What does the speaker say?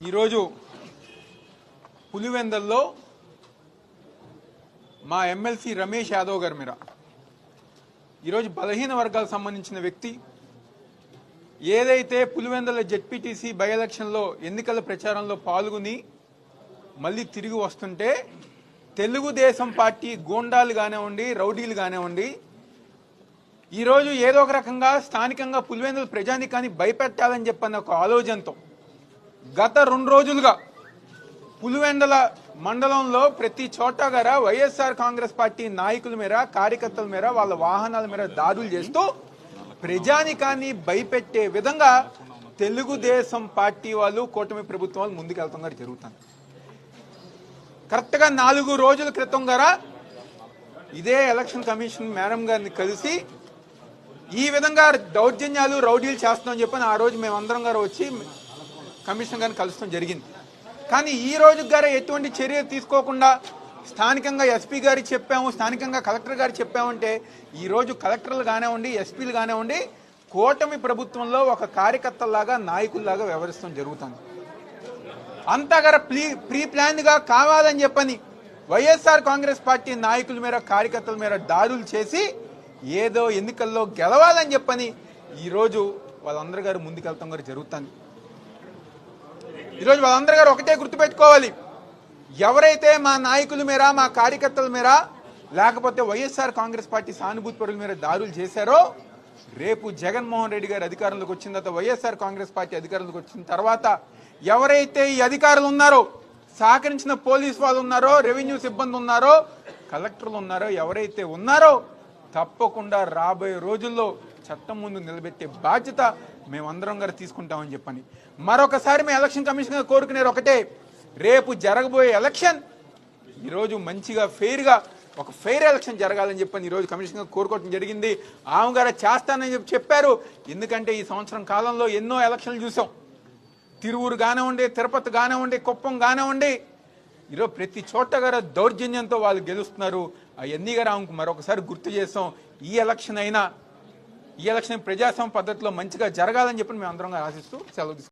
ఈరోజు పులివెందల్లో మా ఎమ్మెల్సీ రమేష్ యాదవ్ గారి మీద. ఈరోజు బలహీన వర్గాలకు సంబంధించిన వ్యక్తి ఏదైతే పులివెందల జెడ్పీటీసీ బై ఎలక్షన్లో ఎన్నికల ప్రచారంలో పాల్గొని మళ్ళీ తిరిగి వస్తుంటే తెలుగుదేశం పార్టీ గూండాలు కానివ్వండి రౌడీలు కానివ్వండి ఈరోజు ఏదో ఒక రకంగా స్థానికంగా పులివెందుల ప్రజానికాన్ని భయపెట్టాలని చెప్పన్న ఒక ఆలోచనతో గత రెండు రోజులుగా పులివెండల మండలంలో ప్రతి చోట గర వైఎస్ఆర్ కాంగ్రెస్ పార్టీ నాయకుల మీద కార్యకర్తల మీద వాళ్ళ వాహనాల మీద దాడులు చేస్తూ ప్రజానికాన్ని భయపెట్టే విధంగా తెలుగుదేశం పార్టీ వాళ్ళు కూటమి ప్రభుత్వం వాళ్ళు ముందుకెళ్తున్నారు జరుగుతుంది. కరెక్ట్గా నాలుగు రోజుల క్రితం గారా ఇదే ఎలక్షన్ కమిషన్ మేడం గారిని కలిసి ఈ విధంగా దౌర్జన్యాలు రౌడీలు చేస్తున్నాం చెప్పని ఆ రోజు మేమందరం గారు వచ్చి కమిషన్ గారిని కలుస్తాం జరిగింది. కానీ ఈ రోజు గారే ఎటువంటి చర్య తీసుకోకుండా స్థానికంగా ఎస్పీ గారికి చెప్పాము స్థానికంగా కలెక్టర్ గారు చెప్పామంటే ఈరోజు కలెక్టర్లు కానివ్వండి ఎస్పీలు కానివ్వండి కూటమి ప్రభుత్వంలో ఒక కార్యకర్తలాగా నాయకుల్లాగా వ్యవహరిస్తాం జరుగుతుంది. అంతగర ప్రీ ప్రీ ప్లాన్గా కావాలని చెప్పని వైఎస్ఆర్ కాంగ్రెస్ పార్టీ నాయకుల మీద కార్యకర్తల మీద దాడులు చేసి ఏదో ఎన్నికల్లో గెలవాలని చెప్పని ఈరోజు వాళ్ళందరి గారు ముందుకెళ్తాం గారు జరుగుతుంది. ఈరోజు వాళ్ళందరి గారు ఒకటే గుర్తుపెట్టుకోవాలి. ఎవరైతే మా నాయకుల మీద మా కార్యకర్తల మీద లేకపోతే వైఎస్ఆర్ కాంగ్రెస్ పార్టీ సానుభూతి పరుల మీద దారులు చేశారో రేపు జగన్మోహన్ రెడ్డి గారు అధికారంలోకి వచ్చిన తర్వాత వైఎస్ఆర్ కాంగ్రెస్ పార్టీ అధికారంలోకి వచ్చిన తర్వాత ఎవరైతే ఈ అధికారులు ఉన్నారో సహకరించిన పోలీస్ వాళ్ళు ఉన్నారో రెవెన్యూ సిబ్బంది ఉన్నారో కలెక్టర్లు ఉన్నారో ఎవరైతే ఉన్నారో తప్పకుండా రాబోయే రోజుల్లో చట్టం ముందు నిలబెట్టే బాధ్యత మేమందరం గారు తీసుకుంటామని చెప్పని. మరొకసారి మేము ఎలక్షన్ కమిషన్ కోరుకునేది ఒకటే రేపు జరగబోయే ఎలక్షన్ ఈరోజు మంచిగా ఫెయిర్గా ఒక ఫెయిర్ ఎలక్షన్ జరగాలని చెప్పని ఈరోజు కమిషన్ కోరుకోవటం కోరుకోవడం జరిగింది. ఆమె గారు చేస్తానని చెప్పి చెప్పారు. ఎందుకంటే ఈ సంవత్సరం కాలంలో ఎన్నో ఎలక్షన్లు చూసాం. తిరువురు కానివ్వండి తిరుపతి కానివ్వండి కుప్పం కానివ్వండి ఈరోజు ప్రతి చోట గారు దౌర్జన్యంతో వాళ్ళు గెలుస్తున్నారు. అవన్నీ గారు ఆమెకు మరొకసారి గుర్తు చేస్తాం. ఈ ఎలక్షన్ అయినా ఈ ఎలక్షన్ ప్రజాస్వామ్య పద్ధతిలో మంచిగా జరగాలని చెప్పి మేము అందరం ఆశిస్తూ సెలవు తీసుకుంటాం